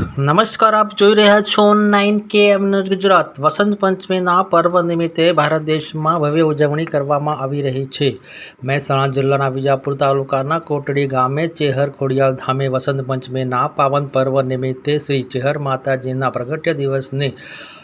નમસ્કાર, આપ જોઈ રહ્યા છો નાઇન કે એમ ગુજરાત. વસંત પંચમીના પર્વ નિમિત્તે ભારત દેશમાં ભવ્ય ઉજવણી કરવામાં આવી રહી છે. મહેસાણા જિલ્લાના વિજાપુર તાલુકાના કોટડી ગામે ચેહર ખોડિયાલ ધામે વસંત પંચમીના પાવન પર્વ નિમિત્તે શ્રી ચેહર માતાજીના પ્રગટ્ય દિવસની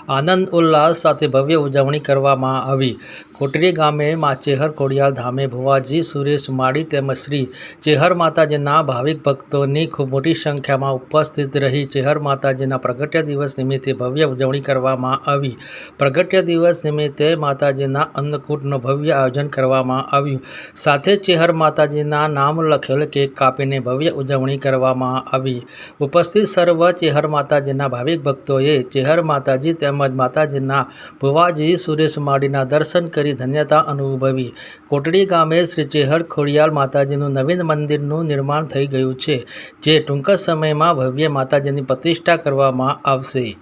આનંદ ઉલ્લાસ સાથે ભવ્ય ઉજવણી કરવામાં આવી. કોટડી ગામે મા ચેહર ખોડિયાલ ધામે ભુવાજી, સુરેશ માળી તેમજ શ્રી ચેહર માતાજીના ભાવિક ભક્તોની ખૂબ મોટી સંખ્યામાં ઉપસ્થિત રહી ચેહર માતાજીના પ્રગટ્ય દિવસ નિમિત્તે ભવ્ય ઉજવણી કરવામાં આવી. પ્રગટ્ય દિવસ નિમિત્તે માતાજીના અન્નકૂટનું ભવ્ય આયોજન કરવામાં આવ્યું. સાથે ચેહર માતાજીના નામ લખેલ કેક કાપીને ભવ્ય ઉજવણી કરવામાં આવી. ઉપસ્થિત સર્વ ચેહર માતાજીના ભાવિક ભક્તોએ ચેહર માતાજી તેમજ માતાજીના ભુવાજી, સુરેશ માળીના દર્શન કરી ધન્યતા અનુભવી. કોટડી ગામે શ્રી ચેહર ખોડિયાલ માતાજીનું નવીન મંદિરનું નિર્માણ થઈ ગયું છે જે ટૂંક સમયમાં ભવ્ય માતાજીની પ્રતિષ્ઠા કરવામાં આવશે.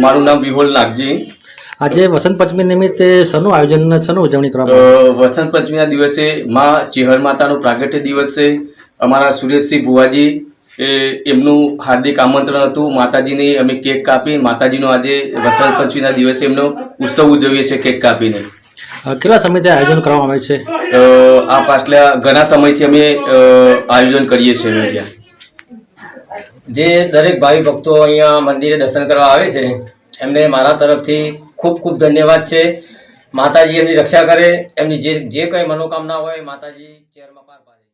મારું નામ વિહોલ નાગજી. આજે વસંત પંચમી નિમિત્તે શનું આયોજન શનું ઉજવણી કરવા કરવામાં વસંત પંચમીના દિવસે મા ચેહર માતાનું પ્રાગટ્ય દિવસ છે અમારા સુરેશસિંહ ભુવાજી એ એમનું હાર્દિક આમંત્રણ હતું. માતાજીની અમે કેક કાપી માતાજીનો આજે વસંત પંચમીના દિવસે એમનો ઉત્સવ ઉજવીએ છીએ કેક કાપીને. કેટલા સમયથી આયોજન કરવામાં આવે છે? આ પાછલા ઘણા સમયથી અમે આયોજન કરીએ છીએ અહીંયા જે દરેક ભાવિ ભક્તો અહીંયા મંદિરે દર્શન કરવા આવે છે એમને મારા તરફથી ખૂબ ખૂબ ધન્યવાદ છે. માતાજી એમની રક્ષા કરે એમની જે જે કંઈ મનોકામના હોય માતાજી ચેરમાં પાર પાડે.